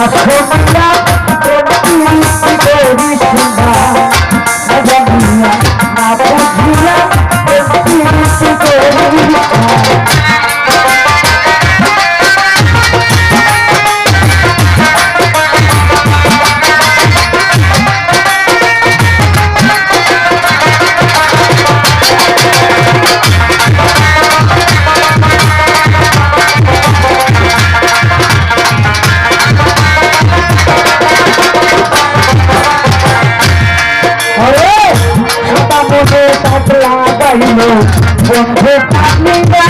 আসিয়া কাঠ লাগাইল বন্ধু কামিনা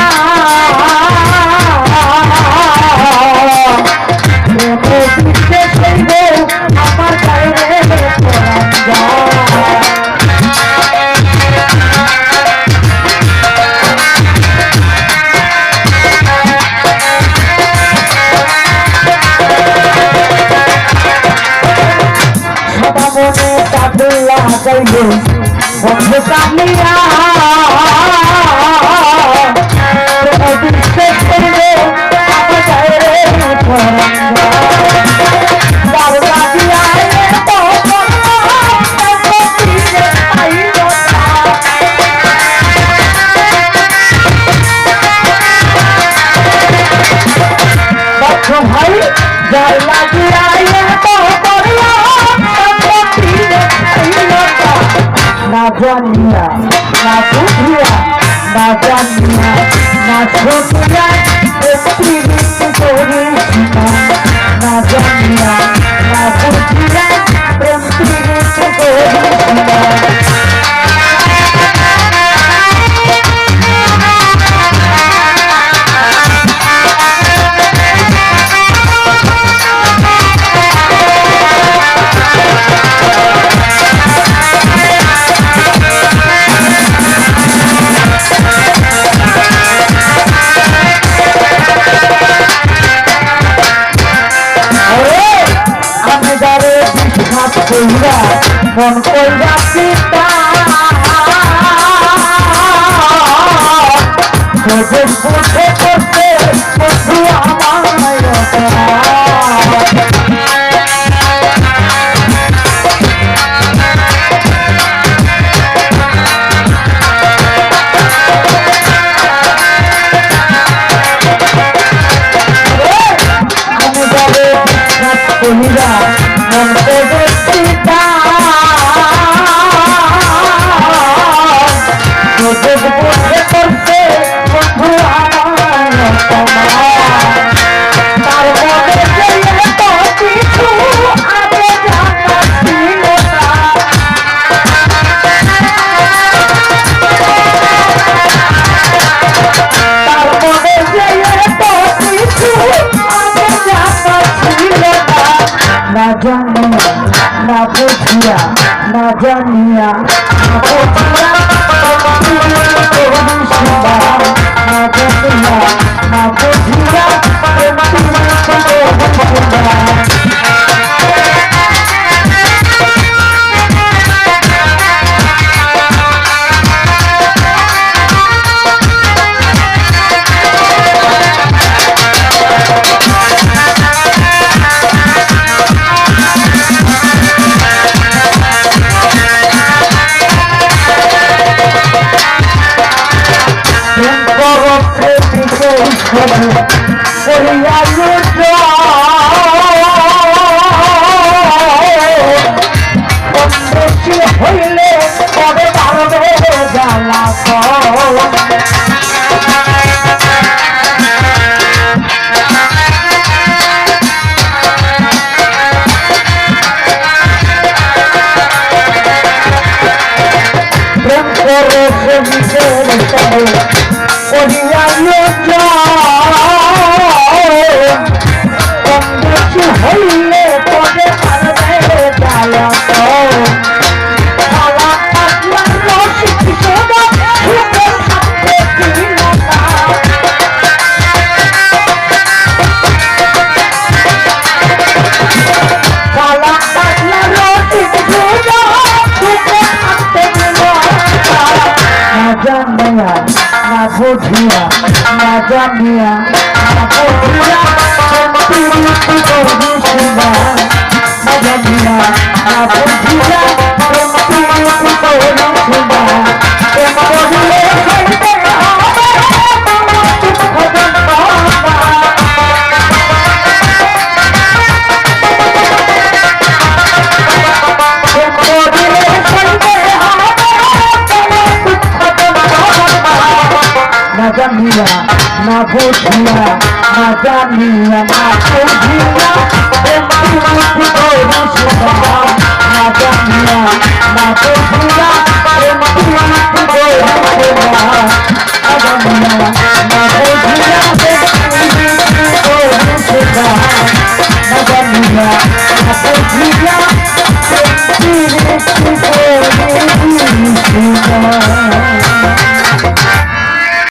Look out! জানিয়া না বুঝিয়া না জানিয়া না শুনিয়া একটি মৃত্যু করি এখন কইরা পিতা খোঁজে জানিয়া না বুঝিয়া না জানিয়া না বুঝিয়া না জানিয়া। চলো বুঝিয়া না জানিয়া না বুঝিয়া সত্যি করবি না জানিয়া না জানিয়া না বুঝিয়া না জানিয়া না বুঝিয়া